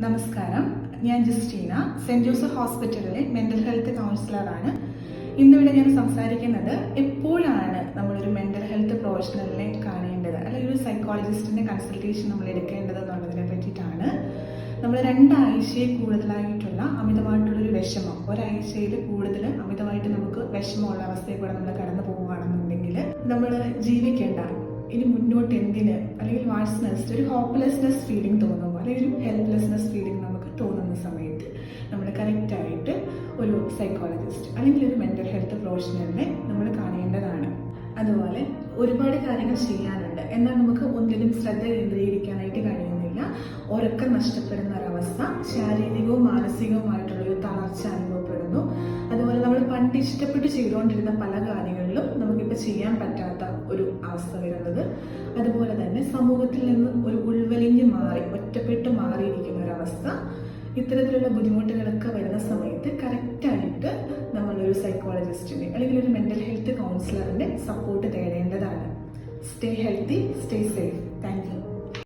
നമസ്കാരം. ഞാൻ Justina saint Joseph ഹോസ്പിറ്റലിലെ മെന്റൽ ഹെൽത്ത് കൗൺസിലറാണ്. ഇന്നിവിടെ ഞാൻ സംസാരിക്കുന്നത് എപ്പോഴാണ് നമ്മളൊരു മെന്റൽ ഹെൽത്ത് പ്രൊഫഷണലിനെ കാണേണ്ടത് അല്ലെങ്കിൽ ഒരു സൈക്കോളജിസ്റ്റിന്റെ കൺസൾട്ടേഷൻ നമ്മൾ എടുക്കേണ്ടത് എന്നുള്ളതിനെ പറ്റിയിട്ടാണ്. നമ്മൾ രണ്ടാഴ്ചയിൽ കൂടുതലായിട്ടുള്ള അമിതമായിട്ടുള്ള ഒരു വിഷമം ഒരാഴ്ചയിൽ കൂടുതൽ അമിതമായിട്ട് നമുക്ക് വിഷമമുള്ള അവസ്ഥയിൽ കൂടെ നമ്മൾ കടന്നു പോവുകയാണെന്നുണ്ടെങ്കിൽ നമ്മൾ ജീവിക്കേണ്ട ഇനി മുന്നോട്ട് എന്തിന് അല്ലെങ്കിൽ വാട്സ്നെസ് ഒരു ഹോപ്പ്ലെസ്നെസ് ഫീലിംഗ് തോന്നുമ്പോൾ അല്ലെങ്കിൽ ഒരു ഹെൽപ്ലെസ്നെസ് ഫീലിംഗ് നമുക്ക് തോന്നുന്ന സമയത്ത് നമ്മൾ കറക്റ്റായിട്ട് ഒരു സൈക്കോളജിസ്റ്റ് അല്ലെങ്കിൽ ഒരു മെന്റൽ ഹെൽത്ത് പ്രൊഫഷണലിനെ നമ്മൾ കാണേണ്ടതാണ്. അതുപോലെ ഒരുപാട് കാര്യങ്ങൾ ചെയ്യാനുണ്ട്. എന്നാൽ നമുക്ക് ഒന്നിലും ശ്രദ്ധ കേന്ദ്രീകരിക്കാനായിട്ട് കഴിയുന്നില്ല. ഉറക്കം നഷ്ടപ്പെടുന്ന ഒരവസ്ഥ ശാരീരികവും മാനസികവുമായിട്ടുള്ളൊരു തളർച്ച അനുഭവപ്പെടുന്നു. അതുപോലെ നമ്മൾ പണ്ട് ഇഷ്ടപ്പെട്ട് ചെയ്തുകൊണ്ടിരുന്ന പല കാര്യങ്ങളിലും നമുക്കിപ്പോൾ ചെയ്യാൻ പറ്റാത്ത ഒരു അവസ്ഥ വരുന്നത്. അതുപോലെ തന്നെ സമൂഹത്തിൽ നിന്ന് ഒരു ഉൾവലിഞ്ഞ് മാറി ഒറ്റപ്പെട്ട് മാറിയിരിക്കുന്ന ഒരവസ്ഥ ഇത്തരത്തിലുള്ള ബുദ്ധിമുട്ടുകളൊക്കെ വരുന്ന സമയത്ത് കറക്റ്റായിട്ട് നമ്മളൊരു സൈക്കോളജിസ്റ്റിനെ അല്ലെങ്കിൽ ഒരു മെന്റൽ ഹെൽത്ത് കൗൺസിലറിന്റെ support തേടേണ്ടതാണ്. Stay healthy stay safe